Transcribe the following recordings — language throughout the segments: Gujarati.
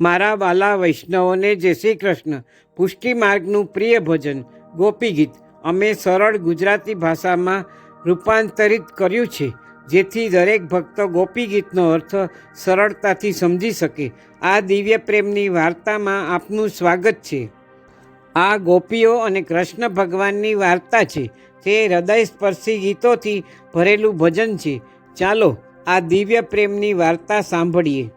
મારા વાલા વૈષ્ણવોને જય શ્રી કૃષ્ણ. પુષ્ટિ માર્ગનું પ્રિય ભજન, ગોપી ગીત. અમે સરળ ગુજરાતી ભાષામાં રૂપાંતરિત કર્યું છે, જેથી દરેક ભક્ત ગોપી ગીતનો અર્થ સરળતાથી સમજી શકે. આ દિવ્ય પ્રેમની વાર્તામાં આપનું સ્વાગત છે. આ ગોપીઓ અને કૃષ્ણ ભગવાનની વાર્તા છે. તે હૃદયસ્પર્શી ગીતોથી ભરેલું ભજન છે. ચાલો આ દિવ્ય પ્રેમની વાર્તા સાંભળીએ.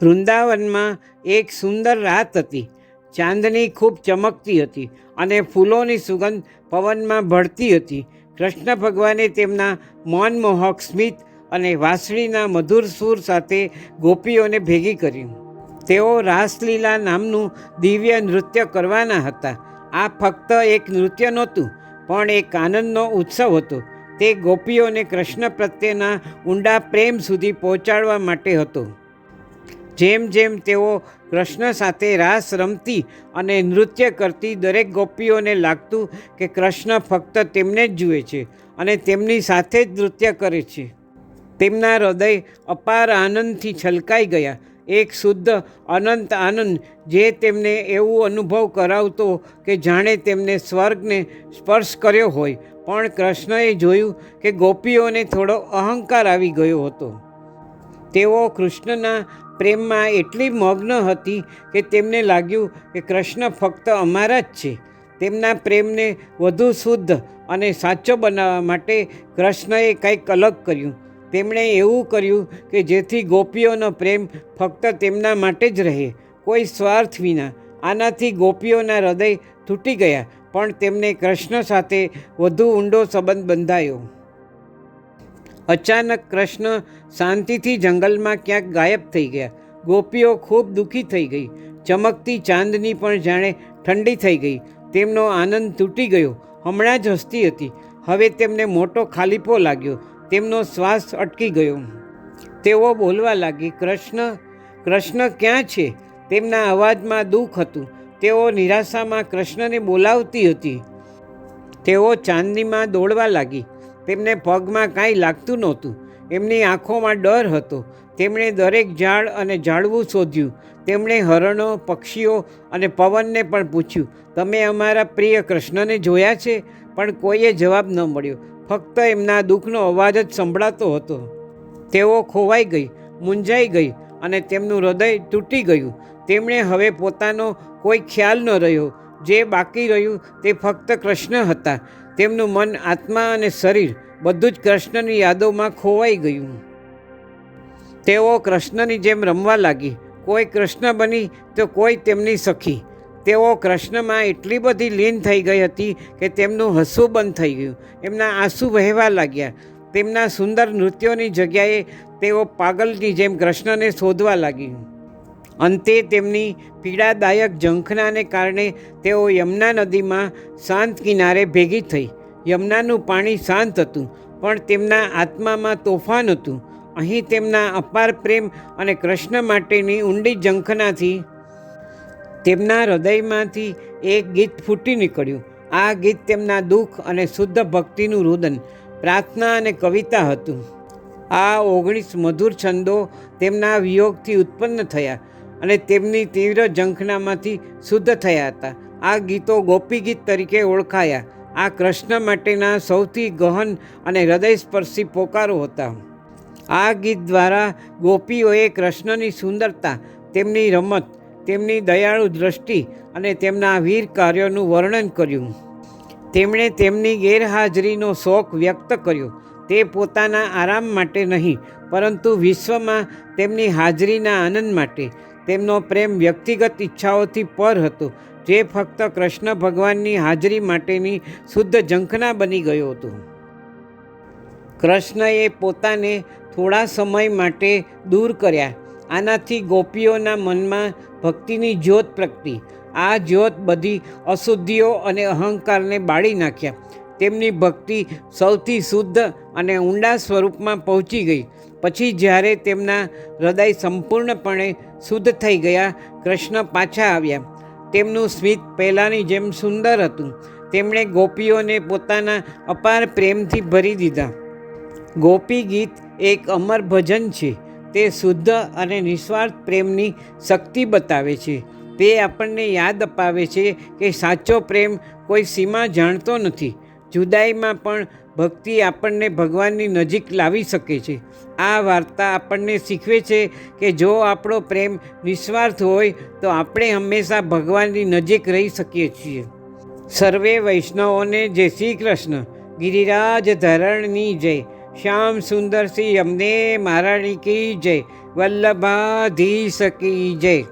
વૃંદાવનમાં એક સુંદર રાત હતી. ચાંદની ખૂબ ચમકતી હતી અને ફૂલોની સુગંધ પવનમાં ભળતી હતી. કૃષ્ણ ભગવાને તેમના મનમોહક સ્મિત અને વાંસળીના મધુર સૂર સાથે ગોપીઓને ભેગી કરી તેઓ રાસલીલા નામનું દિવ્ય નૃત્ય કરવાના હતા. આ ફક્ત એક નૃત્ય નહોતું, પણ એક આનંદનો ઉત્સવ હતો. તે ગોપીઓને કૃષ્ણ પ્રત્યેના ઊંડા પ્રેમ સુધી પહોંચાડવા માટે હતો. જેમ જેમ તેઓ કૃષ્ણ સાથે રાસ રમતી અને નૃત્ય કરતી દરેક ગોપીઓને લાગતું કે કૃષ્ણ ફક્ત તેમને જ જુએ છે અને તેમની સાથે જ નૃત્ય કરે છે. તેમના હૃદય અપાર આનંદથી છલકાઈ ગયા. એક શુદ્ધ અનંત આનંદ જે તેમને એવું અનુભવ કરાવતો કે જાણે તેમને સ્વર્ગને સ્પર્શ કર્યો હોય. પણ કૃષ્ણએ જોયું કે ગોપીઓને થોડો અહંકાર આવી ગયો હતો. તેઓ કૃષ્ણના પ્રેમમાં એટલી મગ્ન હતી કે તેમને લાગ્યું કે કૃષ્ણ ફક્ત અમારા જ છે. તેમના પ્રેમને વધુ શુદ્ધ અને સાચો બનાવવા માટે કૃષ્ણએ કંઈક અલગ કર્યું. તેમણે એવું કર્યું કે જેથી ગોપીઓનો પ્રેમ ફક્ત તેમના માટે જ રહે, કોઈ સ્વાર્થ વિના. આનાથી ગોપીઓના હૃદય તૂટી ગયા, પણ તેમને કૃષ્ણ સાથે વધુ ઊંડો સંબંધ બંધાયો. અચાનક કૃષ્ણ શાંતિથી જંગલમાં ક્યાંક ગાયબ થઈ ગયા. ગોપીઓ ખૂબ દુઃખી થઈ ગઈ. ચમકતી ચાંદની પણ જાણે ઠંડી થઈ ગઈ. તેમનો આનંદ તૂટી ગયો. હમણાં જ હસતી હતી. હવે તેમને મોટો ખાલીપો લાગ્યો. તેમનો શ્વાસ અટકી ગયો. તેઓ બોલવા લાગી, કૃષ્ણ કૃષ્ણ ક્યાં છે? તેમના અવાજમાં દુઃખ હતું. તેઓ નિરાશામાં કૃષ્ણને બોલાવતી હતી. તેઓ ચાંદનીમાં દોડવા લાગી. તેમને પગમાં કાંઈ લાગતું નહોતું. એમની આંખોમાં ડર હતો. તેમણે દરેક ઝાડ અને ઝાડવું શોધ્યું. તેમણે હરણો, પક્ષીઓ અને પવનને પણ પૂછ્યું, તમે અમારા પ્રિય કૃષ્ણને જોયા છે? પણ કોઈએ જવાબ ન મળ્યો. ફક્ત એમના દુઃખનો અવાજ જ સંભળાતો હતો. તેઓ ખોવાઈ ગઈ, મૂંઝાઈ ગઈ અને તેમનું હૃદય તૂટી ગયું. તેમણે હવે પોતાનો કોઈ ખ્યાલ ન રહ્યો. જે બાકી રહ્યું તે ફક્ત કૃષ્ણ હતા. તેમનું મન, આત્મા અને શરીર બધું જ કૃષ્ણની યાદોમાં ખોવાઈ ગયું. તેઓ કૃષ્ણની જેમ રમવા લાગી. કોઈ કૃષ્ણ બની તો કોઈ તેમની સખી. તેઓ કૃષ્ણમાં એટલી બધી લીન થઈ ગઈ હતી કે તેમનું હસવું બંધ થઈ ગયું. એમના આંસુ વહેવા લાગ્યા. તેમના સુંદર નૃત્યોની જગ્યાએ તેઓ પાગલની જેમ કૃષ્ણને શોધવા લાગી અંતે તેમની પીડાદાયક ઝંખનાને કારણે તેઓ યમુના નદીમાં શાંત કિનારે ભેગી થઈ. યમુનાનું પાણી શાંત હતું, પણ તેમના આત્મામાં તોફાન હતું. અહીં તેમના અપાર પ્રેમ અને કૃષ્ણ માટેની ઊંડી ઝંખનાથી તેમના હૃદયમાંથી એક ગીત ફૂટી નીકળ્યું. આ ગીત તેમના દુઃખ અને શુદ્ધ ભક્તિનું રુદન, પ્રાર્થના અને કવિતા હતું. આ ઓગણીસ મધુર છંદો તેમના વિયોગથી ઉત્પન્ન થયા. અને તેમની તીવ્ર ઝંખનામાંથી શુદ્ધ થયા હતા. આ ગીતો ગોપી ગીત તરીકે ઓળખાયા. આ કૃષ્ણ માટેના સૌથી ગહન અને હૃદયસ્પર્શી પોકારો હતા. આ ગીત દ્વારા ગોપીઓએ કૃષ્ણની સુંદરતા, તેમની રમત, તેમની દયાળુ દ્રષ્ટિ અને તેમના વીર કાર્યોનું વર્ણન કર્યું. તેમણે તેમની ગેરહાજરીનો શોખ વ્યક્ત કર્યો. તે પોતાના આરામ માટે નહીં, પરંતુ વિશ્વમાં તેમની હાજરીના આનંદ માટે. તેમનો પ્રેમ વ્યક્તિગત ઈચ્છાઓથી પર હતો, જે ફક્ત કૃષ્ણ ભગવાનની હાજરી માટેની શુદ્ધ ઝંખના બની ગયો હતો. કૃષ્ણએ પોતાને થોડા સમય માટે દૂર કર્યા. આનાથી ગોપીઓના મનમાં ભક્તિની જ્યોત પ્રગટી. આ જ્યોત બધી અશુદ્ધિઓ અને અહંકારને બાળી નાખ્યા. તેમની ભક્તિ સૌથી શુદ્ધ અને ઊંડા સ્વરૂપમાં પહોંચી ગઈ. પછી જ્યારે તેમના હૃદય સંપૂર્ણપણે શુદ્ધ થઈ ગયા, કૃષ્ણ પાછા આવ્યા. તેમનું સ્મિત પહેલાંની જેમ સુંદર હતું. તેમણે ગોપીઓને પોતાના અપાર પ્રેમથી ભરી દીધા. ગોપી ગીત એક અમર ભજન છે. તે શુદ્ધ અને નિસ્વાર્થ પ્રેમની શક્તિ બતાવે છે. તે આપણને યાદ અપાવે છે કે સાચો પ્રેમ કોઈ સીમા જાણતો નથી. જુદાઈમાં પણ ભક્તિ આપણને ભગવાનની નજીક લાવી શકે છે. આ વાર્તા આપણને શીખવે છે કે જો આપણો પ્રેમ નિસ્વાર્થ હોય, તો આપણે હંમેશા ભગવાનની નજીક રહી શકીએ છીએ. સર્વે વૈષ્ણવોને જય શ્રી કૃષ્ણ. ગિરિરાજ ધરણની જય. શ્યામ સુંદર સિંહ અમને મહારાણી કી જય. વલ્લભાધીશ કી જય.